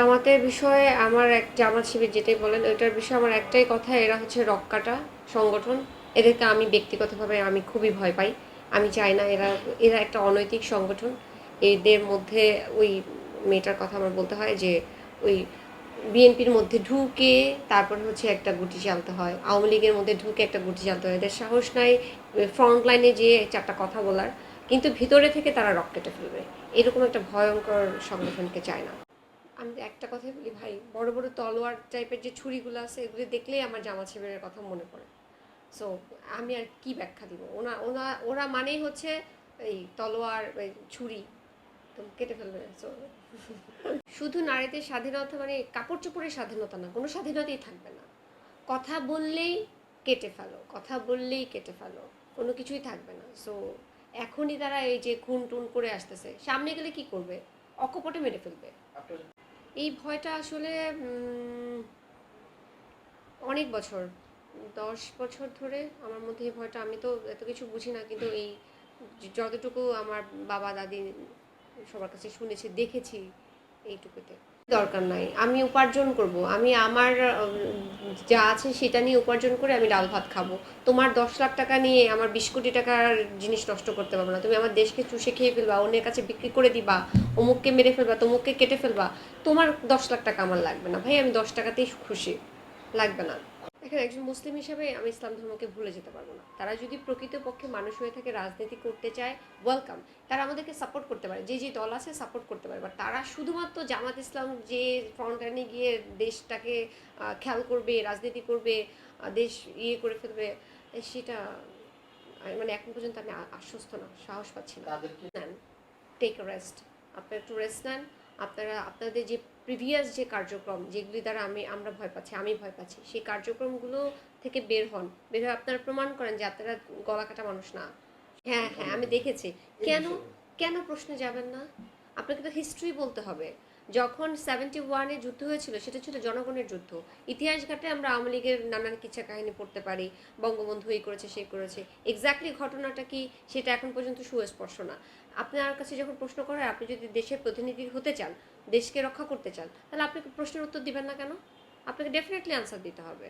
জামাতের বিষয়ে আমার এক জামাত শিবির যেটাই বলেন, ওইটার বিষয়ে আমার একটাই কথা, এরা হচ্ছে রক্কাটা সংগঠন। এদেরকে আমি ব্যক্তিগতভাবে আমি খুবই ভয় পাই। আমি চাই না এরা এরা একটা অনৈতিক সংগঠন। এদের মধ্যে ওই মেয়েটার কথা আমার বলতে হয় যে, ওই বিএনপির মধ্যে ঢুকে তারপর হচ্ছে একটা গুটি চালতে হয়। আওয়ামী লীগের মধ্যে ঢুকে একটা গুটি চালতে হয়। এদের সাহস নাই ফ্রন্ট লাইনে যে চারটা কথা বলার। কিন্তু ভিতরে থেকে তারা রক কেটে ফেলবে। এরকম একটা ভয়ঙ্কর সংগঠনকে চায় না। আমি একটা কথাই বলি, ভাই, বড় বড় তলোয়ার টাইপের যে ছুরিগুলো আছে, এগুলো দেখলেই আমার জামা ছেবের কথা মনে পড়ে। সো আমি আর কি ব্যাখ্যা দিব? ওনা ওনা, ওরা মানেই হচ্ছে এই তলোয়ার ছুরি। তো কেটে ফেলবে সো শুধু নারীদের স্বাধীনতা মানে কাপড় চোপড়ের স্বাধীনতা না, কোনো স্বাধীনতাই থাকবে না। কথা বললেই কেটে ফেলো, কথা বললেই কেটে ফেলো, কোনো কিছুই থাকবে না। সো এখনই তারা এই যে খুন টুন করে আসতেছে, সামনে গেলে কি করবে? অকপটে মেরে ফেলবে। এই ভয়টা আসলে অনেক বছর, দশ বছর ধরে আমার মধ্যে এই ভয়টা, আমি তো এত কিছু বুঝি না, কিন্তু এই যতটুকু আমার বাবা দাদি সবার কাছে শুনেছি, দেখেছি এইটুকুতে। দরকার নাই। আমি উপার্জন করব। আমি আমার যা আছে সেটা নিয়ে উপার্জন করে আমি ডাল ভাত খাব। তোমার দশ লাখ টাকা নিয়ে আমার বিশ কোটি টাকার জিনিস নষ্ট করতে পারব না। তুমি আমার দেশকে চুষে খেয়ে ফেলবা, অন্যের কাছে বিক্রি করে দিবা, অমুককে মেরে ফেলবা, তমুককে কেটে ফেলবা। তোমার দশ লাখ টাকা আমার লাগবে না। ভাই, আমি দশ টাকাতেই খুশি। লাগবে না। এখানে একজন মুসলিম হিসেবে আমি ইসলাম ধর্মকে ভুলে যেতে পারব না। তারা যদি প্রকৃতপক্ষে মানুষ হয়ে থাকে রাজনীতি করতে চায় ওয়েলকাম তারা আমাদেরকে সাপোর্ট করতে পারে। যে যে দল আছে সাপোর্ট করতে পারে। বাট তারা শুধুমাত্র জামাত ইসলাম যে ফ্রন্টলাইনে গিয়ে দেশটাকে খেয়াল করবে রাজনীতি করবে দেশ ইয়ে করে ফেলবে সেটা মানে এখন পর্যন্ত আমি আশ্বস্ত না সাহস পাচ্ছি না। নেন টেক রেস্ট আপনারা একটু রেস্ট নেন। আপনারা আপনাদের যে প্রিভিয়াস যে কার্যক্রম যেগুলি দ্বারা আমি, আমরা ভয় পাচ্ছি, আমি ভয় পাচ্ছি, সেই কার্যক্রমগুলো থেকে বের হন। বের হয়ে আপনারা প্রমাণ করেন যে আপনারা গলা কাটা মানুষ না। হ্যাঁ হ্যাঁ আমি দেখেছি। কেন কেন প্রশ্নে যাবেন না? আপনাকে তো হিস্ট্রি বলতে হবে। যখন সেভেন্টি ওয়ানে যুদ্ধ হয়েছিল, সেটা ছিল জনগণের যুদ্ধ। ইতিহাস ঘাটে আমরা আওয়ামী লীগের নানান কিচ্ছা কাহিনী পড়তে পারি, বঙ্গবন্ধু এই করেছে, সেই করেছে। এক্স্যাক্টলি ঘটনাটা কি, সেটা এখন পর্যন্ত সুস্পর্শ না। আপনার কাছে যখন প্রশ্ন করে আপনি যদি দেশের প্রতিনিধি হতে চান, দেশকে রক্ষা করতে চান, তাহলে আপনি প্রশ্নের উত্তর দিবেন না কেন? আপনাকে ডেফিনেটলি আনসার দিতে হবে।